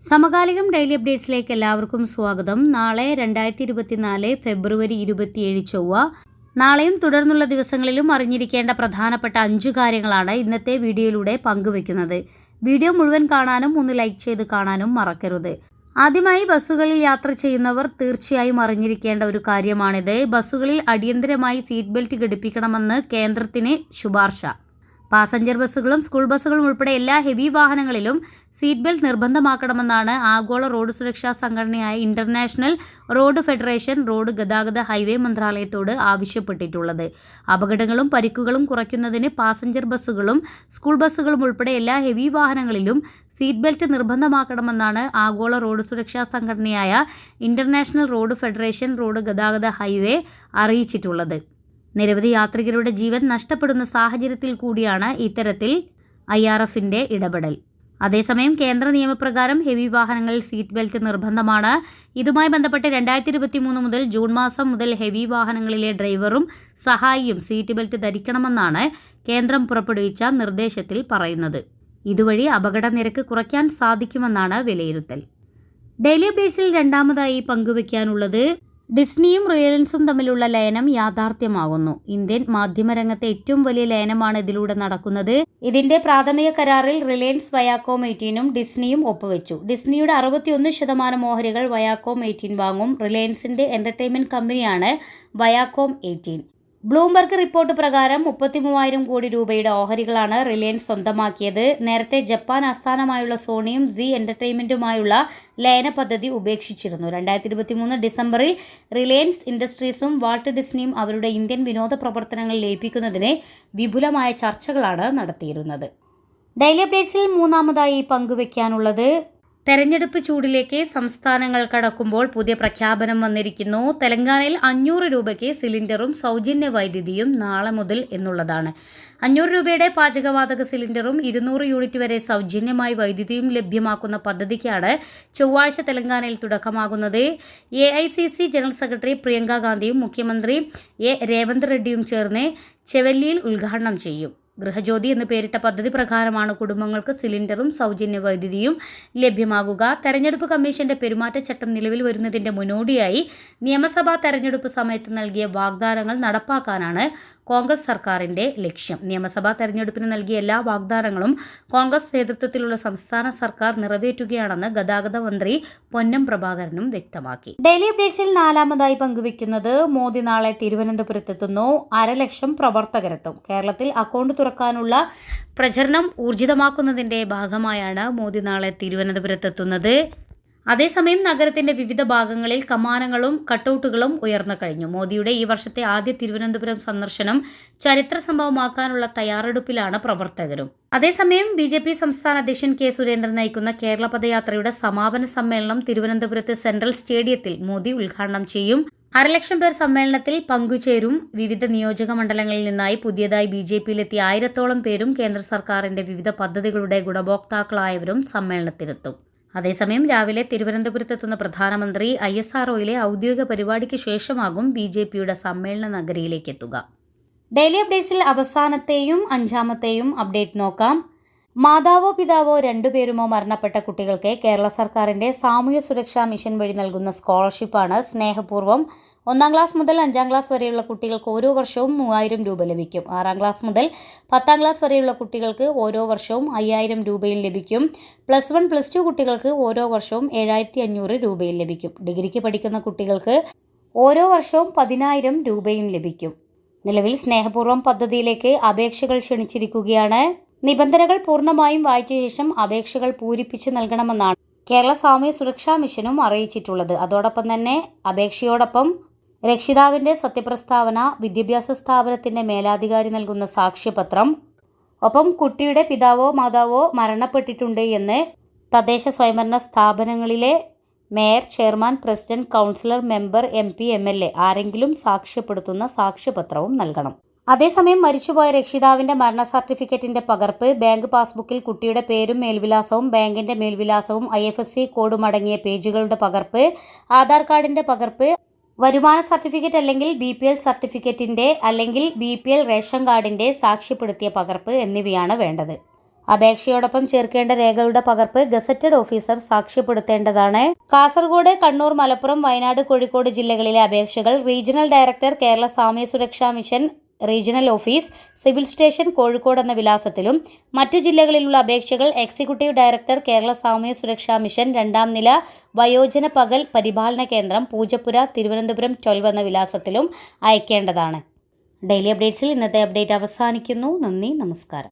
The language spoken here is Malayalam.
സമകാലികം ഡെയിലി അപ്ഡേറ്റ്സിലേക്ക് എല്ലാവർക്കും സ്വാഗതം. നാളെ രണ്ടായിരത്തി ഇരുപത്തിനാല് ഫെബ്രുവരി ഇരുപത്തിയേഴ് ചൊവ്വ. നാളെയും തുടർന്നുള്ള ദിവസങ്ങളിലും അറിഞ്ഞിരിക്കേണ്ട പ്രധാനപ്പെട്ട അഞ്ച് കാര്യങ്ങളാണ് ഇന്നത്തെ വീഡിയോയിലൂടെ പങ്കുവെക്കുന്നത് വീഡിയോ മുഴുവൻ കാണാനും ഒന്ന് ലൈക്ക് ചെയ്ത് കാണാനും മറക്കരുത്. ആദ്യമായി ബസ്സുകളിൽ യാത്ര ചെയ്യുന്നവർ തീർച്ചയായും അറിഞ്ഞിരിക്കേണ്ട ഒരു കാര്യമാണിത്. ബസ്സുകളിൽ അടിയന്തരമായി സീറ്റ് ബെൽറ്റ് ഘടിപ്പിക്കണമെന്ന് കേന്ദ്രത്തിന് ശുപാർശ. പാസഞ്ചർ ബസ്സുകളും സ്കൂൾ ബസ്സുകളും ഉൾപ്പെടെ എല്ലാ ഹെവി വാഹനങ്ങളിലും സീറ്റ് ബെൽറ്റ് നിർബന്ധമാക്കണമെന്നാണ് ആഗോള റോഡ് സുരക്ഷാ സംഘടനയായ ഇന്റർനാഷണൽ റോഡ് ഫെഡറേഷൻ റോഡ് ഗതാഗത ഹൈവേ മന്ത്രാലയത്തോട് ആവശ്യപ്പെട്ടിട്ടുള്ളത്. അപകടങ്ങളും പരിക്കുകളും കുറയ്ക്കുന്നതിന് പാസഞ്ചർ ബസ്സുകളും സ്കൂൾ ബസ്സുകളും ഉൾപ്പെടെ എല്ലാ ഹെവി വാഹനങ്ങളിലും സീറ്റ് ബെൽറ്റ് നിർബന്ധമാക്കണമെന്നാണ് ആഗോള റോഡ് സുരക്ഷാ സംഘടനയായ ഇന്റർനാഷണൽ റോഡ് ഫെഡറേഷൻ റോഡ് ഗതാഗത ഹൈവേ അറിയിച്ചിട്ടുള്ളത്. നിരവധി യാത്രികരുടെ ജീവൻ നഷ്ടപ്പെടുന്ന സാഹചര്യത്തിൽ കൂടിയാണ് ഇത്തരത്തിൽ ഐ ആർ എഫിന്റെ ഇടപെടൽ. അതേസമയം കേന്ദ്ര നിയമപ്രകാരം ഹെവി വാഹനങ്ങളിൽ സീറ്റ് ബെൽറ്റ് നിർബന്ധമാണ്. ഇതുമായി ബന്ധപ്പെട്ട് രണ്ടായിരത്തി ഇരുപത്തി മൂന്ന് മുതൽ ജൂൺ മാസം മുതൽ ഹെവി വാഹനങ്ങളിലെ ഡ്രൈവറും സഹായിയും സീറ്റ് ബെൽറ്റ് ധരിക്കണമെന്നാണ് കേന്ദ്രം പുറപ്പെടുവിച്ച നിർദ്ദേശത്തിൽ പറയുന്നത്. ഇതുവഴി അപകട നിരക്ക് കുറയ്ക്കാൻ സാധിക്കുമെന്നാണ് വിലയിരുത്തൽ. ഡെയിലി അപ്ഡേറ്റ്സിൽ രണ്ടാമതായി പങ്കുവയ്ക്കാനുള്ളത് ഡിസ്നിയും റിയലൻസും തമ്മിലുള്ള ലയനം യാഥാർത്ഥ്യമാകുന്നു. ഇന്ത്യൻ മാധ്യമരംഗത്തെ ഏറ്റവും വലിയ ലയനമാണ് ഇതിലൂടെ നടക്കുന്നത്. ഇതിന്റെ പ്രാഥമിക കരാറിൽ റിലയൻസ് വയാക്കോം എയ്റ്റീനും ഡിസ്നിയും ഒപ്പുവെച്ചു. ഡിസ്നിയുടെ അറുപത്തിയൊന്ന് ശതമാനം ഓഹരികൾ വയാക്കോം എയ്റ്റീൻ വാങ്ങും. റിലയൻസിന്റെ എന്റർടൈൻമെന്റ് കമ്പനിയാണ് വയാക്കോം എയ്റ്റീൻ. ബ്ലൂംബർഗ് റിപ്പോർട്ട് പ്രകാരം മുപ്പത്തി മൂവായിരം കോടി രൂപയുടെ ഓഹരികളാണ് റിലയൻസ് സ്വന്തമാക്കിയത്. നേരത്തെ ജപ്പാൻ ആസ്ഥാനമായുള്ള സോണിയും സി എന്റർടൈൻമെന്റുമായുള്ള ലയന പദ്ധതി ഉപേക്ഷിച്ചിരുന്നു. രണ്ടായിരത്തി ഇരുപത്തി മൂന്ന് ഡിസംബറിൽ റിലയൻസ് ഇൻഡസ്ട്രീസും വാൾട്ട് ഡിസ്നിയും അവരുടെ ഇന്ത്യൻ വിനോദ പ്രവർത്തനങ്ങൾ ലയിപ്പിക്കുന്നതിന് വിപുലമായ ചർച്ചകളാണ് നടത്തിയിരുന്നത്. ഡെയിലി അപ്ഡേറ്റ്സിൽ മൂന്നാമതായി പങ്കുവെക്കാനുള്ളത് തെരഞ്ഞെടുപ്പ് ചൂടിലേക്ക് സംസ്ഥാനങ്ങൾ കടക്കുമ്പോൾ പുതിയ പ്രഖ്യാപനം വന്നിരിക്കുന്നു. തെലങ്കാനയിൽ അഞ്ഞൂറ് രൂപയ്ക്ക് സിലിണ്ടറും സൗജന്യ വൈദ്യുതിയും നാളെ മുതൽ എന്നുള്ളതാണ്. അഞ്ഞൂറ് രൂപയുടെ പാചകവാതക സിലിണ്ടറും ഇരുന്നൂറ് യൂണിറ്റ് വരെ സൗജന്യമായി വൈദ്യുതിയും ലഭ്യമാക്കുന്ന പദ്ധതിക്കാണ് ചൊവ്വാഴ്ച തെലങ്കാനയിൽ തുടക്കമാകുന്നത്. എ ജനറൽ സെക്രട്ടറി പ്രിയങ്ക ഗാന്ധിയും മുഖ്യമന്ത്രി എ രേവന്ത് റെഡ്ഡിയും ചേർന്ന് ചെവല്ലിയിൽ ഉദ്ഘാടനം ചെയ്യും. ഗൃഹജ്യോതി എന്ന് പേരിട്ട പദ്ധതി പ്രകാരമാണ് കുടുംബങ്ങൾക്ക് സിലിണ്ടറും സൗജന്യ വൈദ്യുതിയും ലഭ്യമാകുക. തെരഞ്ഞെടുപ്പ് കമ്മീഷന്റെ പെരുമാറ്റച്ചട്ടം നിലവിൽ വരുന്നതിന്റെ മുന്നോടിയായി നിയമസഭാ തെരഞ്ഞെടുപ്പ് സമയത്ത് നൽകിയ വാഗ്ദാനങ്ങൾ നടപ്പാക്കാനാണ് കോൺഗ്രസ് സർക്കാരിന്റെ ലക്ഷ്യം. നിയമസഭാ തെരഞ്ഞെടുപ്പിന് നൽകിയ എല്ലാ വാഗ്ദാനങ്ങളും കോൺഗ്രസ് നേതൃത്വത്തിലുള്ള സംസ്ഥാന സർക്കാർ നിറവേറ്റുകയാണെന്ന് ഗതാഗത മന്ത്രി പൊന്നം പ്രഭാകരനും വ്യക്തമാക്കി. ഡെയിലി അപ്ഡേറ്റ്സിൽ നാലാമതായി പങ്കുവെക്കുന്നത് മോദി നാളെ തിരുവനന്തപുരത്തെത്തുന്നു. അരലക്ഷം പ്രവർത്തകരെത്തും. കേരളത്തിൽ അക്കൗണ്ട് തുറക്കാനുള്ള പ്രചരണം ഊർജിതമാക്കുന്നതിന്റെ ഭാഗമായാണ് മോദി നാളെ തിരുവനന്തപുരത്തെത്തുന്നത്. അതേസമയം നഗരത്തിന്റെ വിവിധ ഭാഗങ്ങളിൽ കമാനങ്ങളും കട്ടൗട്ടുകളും ഉയർന്നു കഴിഞ്ഞു. മോദിയുടെ ഈ വർഷത്തെ ആദ്യ തിരുവനന്തപുരം സന്ദർശനം ചരിത്ര സംഭവമാക്കാനുള്ള തയ്യാറെടുപ്പിലാണ് പ്രവർത്തകരും. അതേസമയം ബി ജെ പി സംസ്ഥാന അധ്യക്ഷൻ കെ സുരേന്ദ്രൻ നയിക്കുന്ന കേരള പദയാത്രയുടെ സമാപന സമ്മേളനം തിരുവനന്തപുരത്ത് സെൻട്രൽ സ്റ്റേഡിയത്തിൽ മോദി ഉദ്ഘാടനം ചെയ്യും. അരലക്ഷം പേർ സമ്മേളനത്തിൽ പങ്കുചേരും. വിവിധ നിയോജക മണ്ഡലങ്ങളിൽ നിന്നായി പുതിയതായി ബി ജെ പിയിലെത്തിയ ആയിരത്തോളം പേരും കേന്ദ്ര സർക്കാരിന്റെ വിവിധ പദ്ധതികളുടെ ഗുണഭോക്താക്കളായവരും സമ്മേളനത്തിനെത്തും. അതേസമയം രാവിലെ തിരുവനന്തപുരത്തെത്തുന്ന പ്രധാനമന്ത്രി ഐ എസ് ആർഒയിലെ ഔദ്യോഗിക പരിപാടിക്ക് ശേഷമാകും ബി ജെ പിയുടെ സമ്മേളന നഗരിയിലേക്ക് എത്തുക. ഡെയിലി അപ്ഡേറ്റ്സിൽ അവസാനത്തെയും അഞ്ചാമത്തെയും അപ്ഡേറ്റ് നോക്കാം. മാതാവോ പിതാവോ രണ്ടുപേരുമോ മരണപ്പെട്ട കുട്ടികൾക്ക് കേരള സർക്കാരിന്റെ സാമൂഹ്യ സുരക്ഷാ മിഷൻ വഴി നൽകുന്ന സ്കോളർഷിപ്പാണ് സ്നേഹപൂർവം ഒന്നാം ക്ലാസ് മുതൽ അഞ്ചാം ക്ലാസ് വരെയുള്ള കുട്ടികൾക്ക് ഓരോ വർഷവും മൂവായിരം രൂപ ലഭിക്കും. ആറാം ക്ലാസ് മുതൽ പത്താം ക്ലാസ് വരെയുള്ള കുട്ടികൾക്ക് ഓരോ വർഷവും അയ്യായിരം രൂപയിൽ ലഭിക്കും. പ്ലസ് വൺ പ്ലസ് ടു കുട്ടികൾക്ക് ഓരോ വർഷവും ഏഴായിരത്തി അഞ്ഞൂറ് രൂപയിൽ ലഭിക്കും. ഡിഗ്രിക്ക് പഠിക്കുന്ന കുട്ടികൾക്ക് ഓരോ വർഷവും പതിനായിരം രൂപയും ലഭിക്കും. നിലവിൽ സ്നേഹപൂർവം പദ്ധതിയിലേക്ക് അപേക്ഷകൾ ക്ഷണിച്ചിരിക്കുകയാണ്. നിബന്ധനകൾ പൂർണമായും വായിച്ച ശേഷം അപേക്ഷകൾ പൂരിപ്പിച്ച് നൽകണമെന്നാണ് കേരള സാമൂഹ്യ സുരക്ഷാ മിഷനും അറിയിച്ചിട്ടുള്ളത്. അതോടൊപ്പം തന്നെ അപേക്ഷയോടൊപ്പം രക്ഷിതാവിന്റെ സത്യപ്രസ്താവന വിദ്യാഭ്യാസ സ്ഥാപനത്തിന്റെ മേലാധികാരി നൽകുന്ന സാക്ഷ്യപത്രം ഒപ്പം കുട്ടിയുടെ പിതാവോ മാതാവോ മരണപ്പെട്ടിട്ടുണ്ട് എന്ന് തദ്ദേശ സ്വയംഭരണ സ്ഥാപനങ്ങളിലെ mayor chairman president councillor member M P M L A ആരെങ്കിലും സാക്ഷ്യപ്പെടുത്തുന്ന സാക്ഷ്യപത്രവും നൽകണം. അതേസമയം മരിച്ചുപോയ രക്ഷിതാവിന്റെ മരണ സർട്ടിഫിക്കറ്റിന്റെ പകർപ്പ് ബാങ്ക് പാസ്ബുക്കിൽ കുട്ടിയുടെ പേരും മേൽവിലാസവും ബാങ്കിന്റെ മേൽവിലാസവും ഐ കോഡും അടങ്ങിയ പേജുകളുടെ പകർപ്പ് ആധാർ കാർഡിന്റെ പകർപ്പ് വരുമാന സർട്ടിഫിക്കറ്റ് അല്ലെങ്കിൽ ബി പി എൽ സർട്ടിഫിക്കറ്റിന്റെ അല്ലെങ്കിൽ ബി പി എൽ റേഷൻ കാർഡിന്റെ സാക്ഷ്യപ്പെടുത്തിയ പകർപ്പ് എന്നിവയാണ് വേണ്ടത്. അപേക്ഷയോടൊപ്പം ചേർക്കേണ്ട രേഖകളുടെ പകർപ്പ് ഗസറ്റഡ് ഓഫീസർ സാക്ഷ്യപ്പെടുത്തേണ്ടതാണ്. കാസർഗോഡ് കണ്ണൂർ മലപ്പുറം വയനാട് കോഴിക്കോട് ജില്ലകളിലെ അപേക്ഷകൾ regional director Kerala Samya Suraksha mission regional office civil station Kozhikode എന്ന വിലാസത്തിലും. മറ്റു ജില്ലകളിലുള്ള അപേക്ഷകൾ എക്സിക്യൂട്ടീവ് ഡയറക്ടർ കേരള സാമൂഹ്യ സുരക്ഷാ മിഷൻ രണ്ടാം നില വയോജന പകൽ പരിപാലന കേന്ദ്രം പൂജപ്പുര തിരുവനന്തപുരം ട്വൽവ് എന്ന വിലാസത്തിലും അയക്കേണ്ടതാണ്. ഡെയിലി അപ്ഡേറ്റ്സിൽ ഇന്നത്തെ അപ്ഡേറ്റ് അവസാനിക്കുന്നു. നന്ദി നമസ്കാരം.